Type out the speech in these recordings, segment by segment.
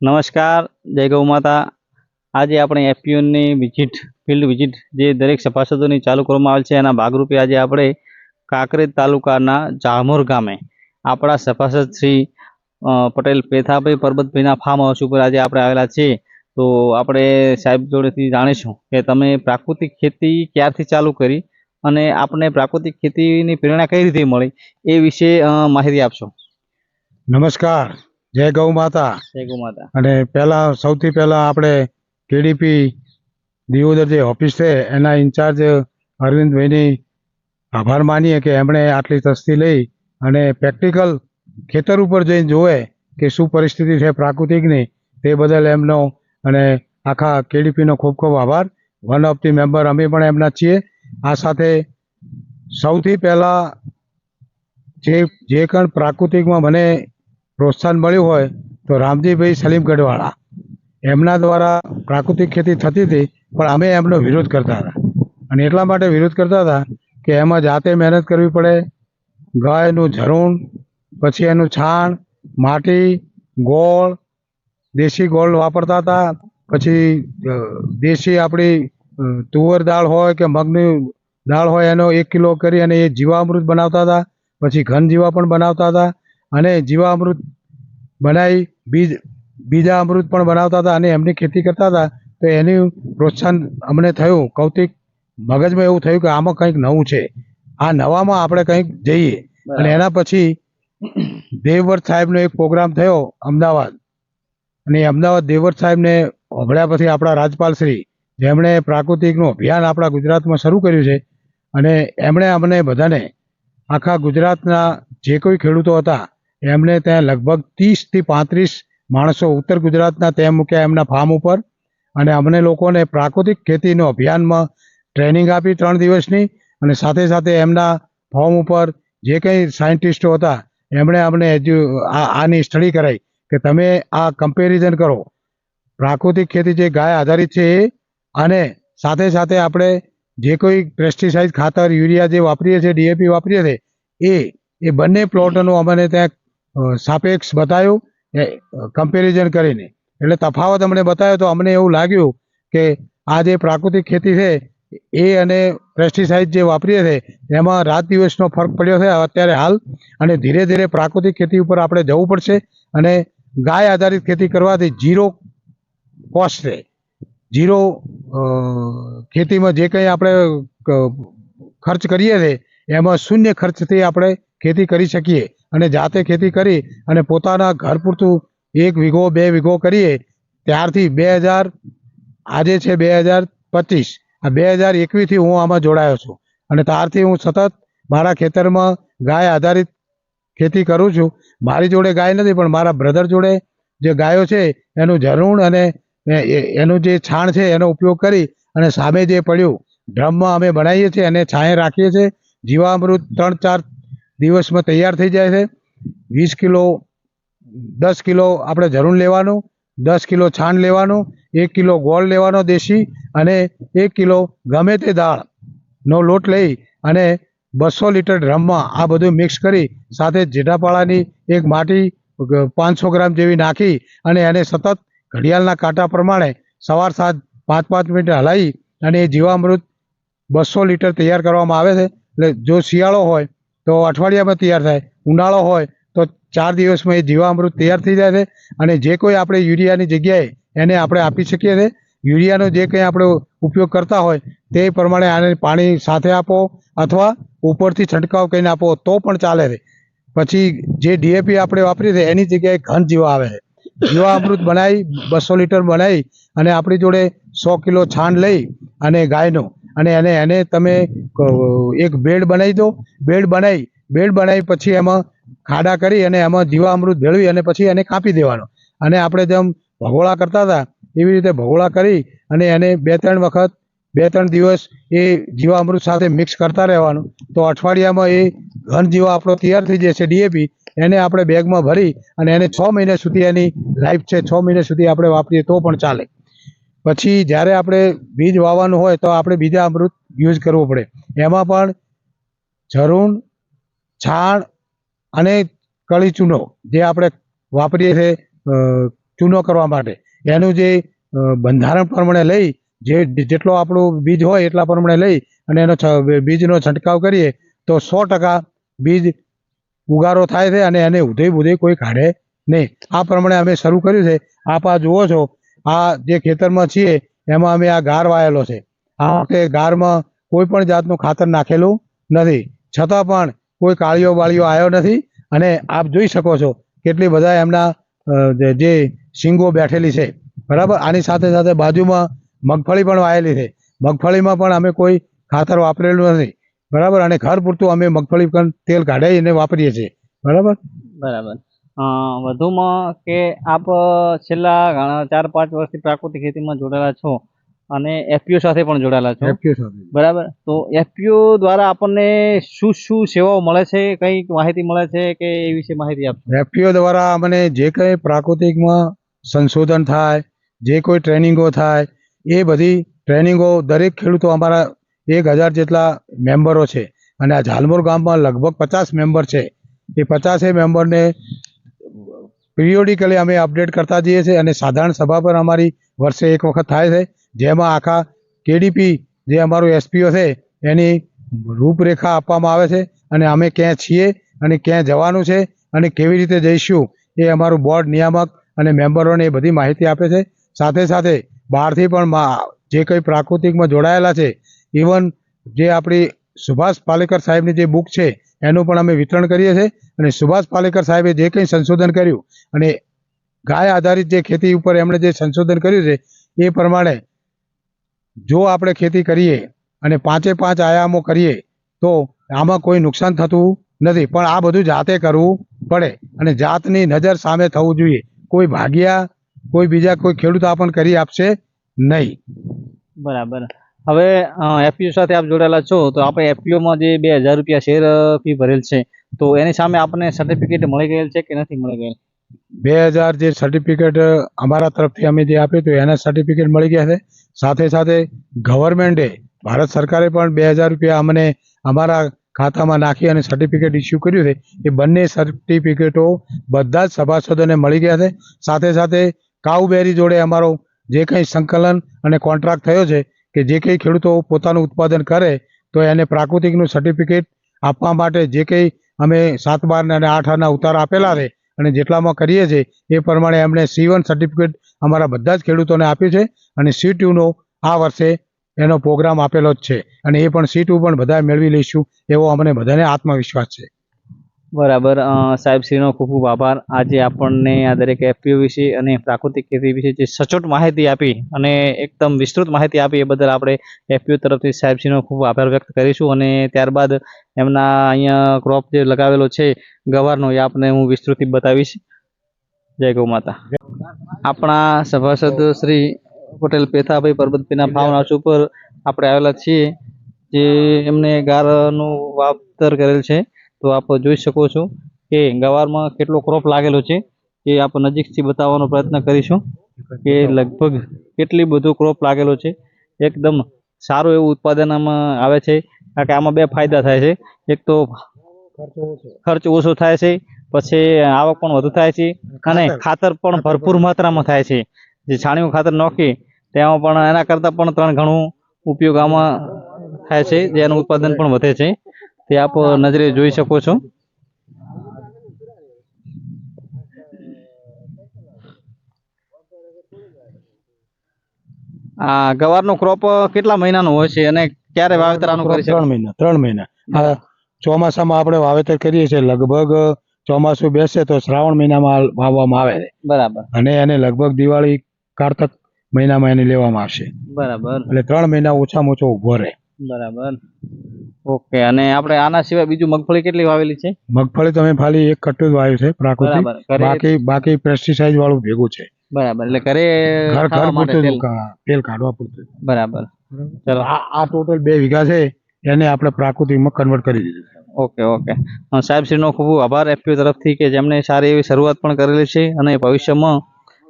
નમસ્કાર, જય ગૌ માતા. આજે આપણે એફપીઓની વિઝિટ ફિલ્ડ વિઝિટ જે દરેક સભાસદોની ચાલુ કરવામાં આવેલ છે, એના ભાગરૂપે આજે આપણે કાંકરેજ તાલુકાના જામોર ગામે આપણા સભાસદ શ્રી પટેલ પેથાભાઈ પરબતભાઈના ફાર્મ હાઉસ ઉપર આજે આપણે આવેલા છીએ. તો આપણે સાહેબ જોડેથી જાણીશું કે તમે પ્રાકૃતિક ખેતી ક્યારથી ચાલુ કરી અને આપણે પ્રાકૃતિક ખેતીની પ્રેરણા કઈ રીતે મળી એ વિશે માહિતી આપશો. નમસ્કાર. જય ગૌ માતા. જય ગૌ માતા. અને પહેલા સૌથી પહેલા આપણે કેડીપી દિયોદર જે ઓફિસ છે એના ઇન્ચાર્જ અરવિંદભાઈની આભાર માનીએ કે એમણે આટલી તસ્તી લઈ અને પ્રેક્ટિકલ ખેતર ઉપર જઈને જોવે કે શું પરિસ્થિતિ છે પ્રાકૃતિકની તે બદલ એમનો અને આખા કેડીપીનો ખૂબ ખૂબ આભાર. વન ઓફ ધી મેમ્બર અમે પણ એમના છીએ. આ સાથે સૌથી પહેલાં જે જે કણ પ્રાકૃતિકમાં મને પ્રોત્સાહન મળ્યું હોય તો રામજીભાઈ સલીમ ગઢવાળા એમના દ્વારા પ્રાકૃતિક ખેતી થતી હતી, પણ અમે એમનો વિરોધ કરતા હતા. અને એટલા માટે વિરોધ કરતા હતા કે એમાં જાતે મહેનત કરવી પડે, ગાયનું ઝરૂણ, પછી એનું છાણ, માટી, ગોળ, દેશી ગોળ વાપરતા હતા, પછી દેશી આપણી તુવર દાળ હોય કે મગની દાળ હોય એનો એક કિલો કરી અને એ જીવામૃત બનાવતા હતા, પછી ઘન જીવા પણ બનાવતા હતા અને જીવામૃત બનાવી બીજ બીજા અમૃત પણ બનાવતા હતા અને એમની ખેતી કરતા હતા. તો એની પ્રોત્સાહન અમને થયું. કૌતિક મગજમાં એવું થયું કે આમાં કંઈક નવું છે. આ નવામાં આપણે કંઈક જઈએ. અને એના પછી દેવવ્રત સાહેબનો એક પ્રોગ્રામ થયો અમદાવાદ. અને અમદાવાદ દેવવ્રત સાહેબને હોભળ્યા પછી આપણા રાજપાલ શ્રી જેમણે પ્રાકૃતિકનું અભિયાન આપણા ગુજરાતમાં શરૂ કર્યું છે. અને એમણે અમને બધાને આખા ગુજરાતના જે કોઈ ખેડૂતો હતા એમણે ત્યાં લગભગ ત્રીસથી પાંત્રીસ માણસો ઉત્તર ગુજરાતના ત્યાં મૂક્યા એમના ફાર્મ ઉપર. અને અમને લોકોને પ્રાકૃતિક ખેતીનો અભિયાનમાં ટ્રેનિંગ આપી ત્રણ દિવસની અને સાથે સાથે એમના ફોર્મ ઉપર જે કંઈ સાયન્ટિસ્ટો હતા, એમણે અમને એજ્યુ આની સ્ટડી કરાઈ કે તમે આ કમ્પેરિઝન કરો. પ્રાકૃતિક ખેતી જે ગાય આધારિત છે એ, અને સાથે સાથે આપણે જે કોઈ પેસ્ટિસાઇડ ખાતર, યુરિયા જે વાપરીએ છીએ, ડીએપી વાપરીએ છીએ, એ એ બંને પ્લોટનું અમને ત્યાં સાપેક્ષ બતાવ્યું કમ્પેરિઝન કરીને. એટલે તફાવત અમને બતાવ્યો તો અમને એવું લાગ્યું કે આ જે પ્રાકૃતિક ખેતી છે, એ અને પેસ્ટિસાઇડ જે વાપરીએ છીએ એમાં રાત દિવસનો ફરક પડ્યો છે અત્યારે હાલ. અને ધીરે ધીરે પ્રાકૃતિક ખેતી ઉપર આપણે જવું પડશે અને ગાય આધારિત ખેતી કરવાથી જીરો કોસ્ટ છે. જીરો ખેતીમાં જે કંઈ આપણે ખર્ચ કરીએ છીએ એમાં શૂન્ય ખર્ચથી આપણે ખેતી કરી શકીએ. અને જાતે ખેતી કરી અને પોતાના ઘર પૂરતું એક વીઘો, બે વીઘો કરીએ, ત્યારથી બે હજાર, આજે છે બે હજાર પચીસ. આ બે હજાર એકવીસથી હું આમાં જોડાયો છું. અને ત્યારથી હું સતત મારા ખેતરમાં ગાય આધારિત ખેતી કરું છું. મારી જોડે ગાય નથી, પણ મારા બ્રધર જોડે જે ગાયો છે, એનું ઝરૂણ અને એનું જે છાણ છે, એનો ઉપયોગ કરી અને સામે જે પડ્યું, ડ્રમમાં અમે બનાવીએ છીએ અને છાંય રાખીએ છીએ. જીવામૃત ત્રણ ચાર દિવસમાં તૈયાર થઈ જાય છે. વીસ કિલો, દસ કિલો આપણે જરૂર લેવાનું, દસ કિલો છાણ લેવાનું, એક કિલો ગોળ લેવાનો દેશી અને એક કિલો ગમે તે દાળનો લોટ લઈ અને બસો લીટર ડ્રમમાં આ બધું મિક્સ કરી સાથે જેઠાપાળાની એક માટી પાંચસો ગ્રામ જેવી નાખી અને એને સતત ઘડિયાળના કાંટા પ્રમાણે સવાર સાંજ પાંચ પાંચ મિનિટ હલાવી અને એ જીવામૃત બસો લીટર તૈયાર કરવામાં આવે છે. એટલે જો શિયાળો હોય તો અઠવાડિયામાં તૈયાર થાય. ઉનાળો હોય તો ચાર દિવસમાં એ જીવામૃત તૈયાર થઈ જાય છે અને જે કોઈ આપણે યુરિયાની જગ્યાએ એને આપણે આપી શકીએ છીએ. યુરિયાનો જે કંઈ આપણે ઉપયોગ કરતા હોય તે પ્રમાણે આને પાણી સાથે આપો અથવા ઉપરથી છંટકાવ કરીને આપો તો પણ ચાલે છે. પછી જે ડીએપી આપણે વાપરીએ છીએ એની જગ્યાએ ઘન જીવા આવે છે. જીવામૃત બનાવી, બસો લીટર બનાવી અને આપણી જોડે સો કિલો છાણ લઈ અને ગાયનો અને એને એને તમે એક બેડ બનાવી દો. બેડ બનાવી બેડ બનાવી પછી એમાં ખાડા કરી અને એમાં જીવામૃત ભેળવી અને પછી એને કાપી દેવાનો. અને આપણે જેમ ભગોળા કરતા હતા, એવી રીતે ભગોળા કરી અને એને બે ત્રણ વખત, બે ત્રણ દિવસ એ જીવામૃત સાથે મિક્સ કરતા રહેવાનું. તો અઠવાડિયામાં એ ઘન જીવા આપણો તૈયાર થઈ જશે ડીએપી. એને આપણે બેગમાં ભરી અને એને છ મહિના સુધી એની લાઈફ છે, છ મહિના સુધી આપણે વાપરીએ તો પણ ચાલે. પછી જ્યારે આપણે બીજ વાવવાનું હોય તો આપણે બીજા અમૃત યુઝ કરવું પડે. એમાં પણ ઝરૂણ છાણ અને કળી ચૂનો જે આપણે વાપરીએ છીએ ચૂનો કરવા માટે. એનું જે બંધારણ પ્રમાણે લઈ, જે જેટલો આપણું બીજ હોય એટલા પ્રમાણે લઈ અને એનો બીજનો છંટકાવ કરીએ તો સો ટકા બીજ ઉગારો થાય છે અને એને ઉધઈ બુધઈ કોઈ કાઢે નહીં. આ પ્રમાણે અમે શરૂ કર્યું છે. આપ આ જુઓ છો આ જે ખેતરમાં છીએ એમાં અમે આ ગાર વાયેલો છે. આ વખતે ગારમાં કોઈ પણ જાતનું ખાતર નાખેલું નથી. છતાં પણ કોઈ કાળીઓ બાળીઓ આવ્યો નથી. અને આપ જોઈ શકો છો કેટલી બધા એમના જે- શીંગો બેઠેલી છે. બરાબર? આની સાથે સાથે બાજુમાં મગફળી પણ વાયેલી છે. મગફળીમાં પણ અમે કોઈ ખાતર વાપરેલું નથી. બરાબર? અને ઘર પૂરતું અમે મગફળી પણ તેલ કાઢીને વાપરીએ છીએ. બરાબર? બરાબર. વધુમાં કે આપ છેલ્લા ઘણા ચાર પાંચ વર્ષથી પ્રાકૃતિક ખેતીમાં જોડાયેલા છો અને એફપીઓ સાથે પણ જોડાયેલા છો. એફપીઓ સાથે. બરાબર? તો એફપીઓ દ્વારા આપણને શું શું સેવાઓ મળે છે? કઈ માહિતી મળે છે કે એ વિશે માહિતી આપશો? એફપીઓ દ્વારા અમને જે કંઈ પ્રાકૃતિકમાં સંશોધન થાય જે કોઈ ટ્રેનિંગો થાય એ બધી ટ્રેનિંગો દરેક ખેડૂતો અમારા એક હજાર જેટલા મેમ્બરો છે. અને આ ઝાલમોર ગામમાં લગભગ પચાસ મેમ્બર છે. એ પચાસે મેમ્બરને પિરિયોડિકલી અમે અપડેટ કરતા જઈએ છીએ અને સાધારણ સભા પર અમારી વર્ષે એક વખત થાય છે, જેમાં આખા કેડીપી જે અમારું એસપીઓ છે, એની રૂપરેખા આપવામાં આવે છે અને અમે ક્યાં છીએ અને ક્યાં જવાનું છે અને કેવી રીતે જઈશું એ અમારું બોર્ડ નિયામક અને મેમ્બરોને એ બધી માહિતી આપે છે. સાથે સાથે બહારથી પણ જે કંઈ પ્રાકૃતિકમાં જોડાયેલા છે ઇવન જે આપણી સુભાષ પાલેકર સાહેબની જે બુક છે, એનું પણ અમે વિતરણ કરીએ છીએ અને સુભાષ પાલેકર સાહેબે જે કંઈ સંશોધન કર્યું અને ગાય આધારિત જે ખેતી ઉપર એમણે જે સંશોધન કર્યું છે, એ પ્રમાણે જો આપણે ખેતી કરીએ અને પાંચે પાંચ આયામો કરીએ, તો આમાં કોઈ નુકસાન થતું નથી. પણ આ બધું જાતે કરવું પડે અને જાતની નજર સામે થવું જોઈએ. કોઈ ભાગ્યા, કોઈ બીજા કોઈ ખેડૂત આપણને કરી આપશે નહીં. બરાબર. હવે એફપીઓ સાથે આપ જોડાયેલા છો, તો આપણે એફપીઓમાં જે બે હજાર રૂપિયા શેર ફી ભરેલ છે, તો એની સામે આપણને સર્ટિફિકેટ મળી ગયેલ છે કે નથી મળી ગયેલ? બે હજાર જે સર્ટિફિકેટ અમારા તરફથી અમે જે આપ્યું હતું, એના સર્ટિફિકેટ મળી ગયા છે. સાથે સાથે ગવર્મેન્ટે ભારત સરકારે પણ બે હજાર રૂપિયા અમને અમારા ખાતામાં નાખી અને સર્ટિફિકેટ ઇસ્યુ કર્યું છે. એ બંને સર્ટિફિકેટો બધા જ સભાસદોને મળી ગયા છે. સાથે સાથે કાઉબેરી જોડે અમારો જે કંઈ સંકલન અને કોન્ટ્રાક્ટ થયો છે કે જે કંઈ ખેડૂતો પોતાનું ઉત્પાદન કરે, તો એને પ્રાકૃતિકનું સર્ટિફિકેટ આપવા માટે જે કંઈ અમે સાત, બાર અને આઠ આના ઉતાર આપેલા છે અને જેટલામાં કરીએ છીએ, એ પ્રમાણે એમણે સી વન સર્ટિફિકેટ અમારા બધા જ ખેડૂતોને આપ્યું છે અને સી ટુનો આ વર્ષે એનો પ્રોગ્રામ આપેલો જ છે. અને એ પણ સી ટુ પણ બધા મેળવી લઈશું એવો અમને બધાને આત્મવિશ્વાસ છે. બરાબર. સાહેબ સાહેબશ્રીનો ખૂબ ખૂબ આભાર. આજે આપણને આ દરેક એફપીઓ વિશે અને પ્રાકૃતિક ખેતી વિશે જે સચોટ માહિતી આપી અને એકદમ વિસ્તૃત માહિતી આપી એ બદલ આપણે એફપીઓ તરફથી સાહેબશ્રીનો ખૂબ આભાર વ્યક્ત કરીશું અને ત્યારબાદ એમના અહીંયા ક્રોપ જે લગાવેલો છે ગવારનો એ આપને હું વિસ્તૃતિ બતાવીશ. જય ગૌ માતા. આપણા સભાસદ શ્રી પટેલ પેથાભાઈ પરબતભાઈના ફાર્મ ઉપર આપણે આવેલા છીએ, જે એમને ગારનું વાવતર કરેલ છે. તો આપ જોઈ શકો છો કે ગવારમાં કેટલો ક્રોપ લાગેલો છે એ આપ નજીકથી બતાવવાનો પ્રયત્ન કરીશું કે લગભગ કેટલી બધો ક્રોપ લાગેલો છે. એકદમ સારું એવું ઉત્પાદન આમાં આવે છે કારણ કે આમાં બે ફાયદા થાય છે. એક તો ખર્ચ ઓછો થાય છે પછી આવક પણ વધુ થાય છે અને ખાતર. પણ ભરપૂર માત્રામાં થાય છે. જે છાણિયું ખાતર નાખી તેમાં પણ એના કરતાં પણ ત્રણ ઘણું ઉપયોગ આમાં થાય છે જેનું ઉત્પાદન પણ વધે છે. તે આપ નજરે જોઈ શકો છો. આ ગવારનો ક્રોપ કેટલા મહિનાનો હોય છે અને ક્યારે વાવેતર આનું કરી ત્રણ મહિના ત્રણ મહિના. ચોમાસામાં આપણે વાવેતર કરીએ છીએ લગભગ ચોમાસું બેસે તો શ્રાવણ મહિનામાં વાવવામાં આવે. છે બરાબર. અને એને લગભગ દિવાળી કારતક મહિનામાં એને લેવામાં આવશે. બરાબર. એટલે ત્રણ મહિના ઓછામાં ઓછો ઊભો રહે. બરાબર. ઓકે અને આપણે આના સિવાય બીજું મગફળી કેટલી વાવેલી છે? મગફળી તમે ખાલી એક કટ્ટું જ વાવ્યું છે પ્રાકૃતિક. બાકી બાકી પેસ્ટિસાઇડ વાળું ભેગું છે. બરાબર એટલે ઘરે ઘર ઘર પૂરતું તેલ. કાઢવા પૂરતું. બરાબર. ચાલો. આ આ ટોટલ બે વીઘા છે એને આપણે પ્રાકૃતિકમાં કન્વર્ટ કરી દીધું ઓકે ઓકે. સાહેબશ્રીનો ખૂબ આભાર એફપીઓ તરફથી કે જેમણે સારી એવી શરૂઆત પણ કરેલી છે અને ભવિષ્યમાં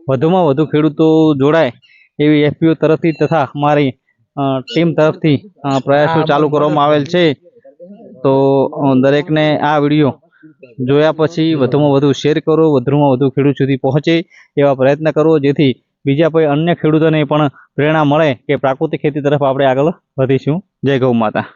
વધુમાં વધુ ખેડૂતો જોડાય એવી એફપીઓ તરફથી તથા અમારી અ, ટીમ તરફથી પ્રયાસો ચાલુ કરવામાં આવેલ છે. તો દરેકને આ વીડિયો જોયા પછી વધુમાં વધુ શેર કરો, વધુમાં વધુ ખેડૂત સુધી પહોંચે એવા પ્રયત્ન કરો, જેથી બીજા કોઈ અન્ય ખેડૂતોને પણ પ્રેરણા મળે કે પ્રાકૃતિક ખેતી તરફ આપણે આગળ વધીશું. જય ગૌ માતા.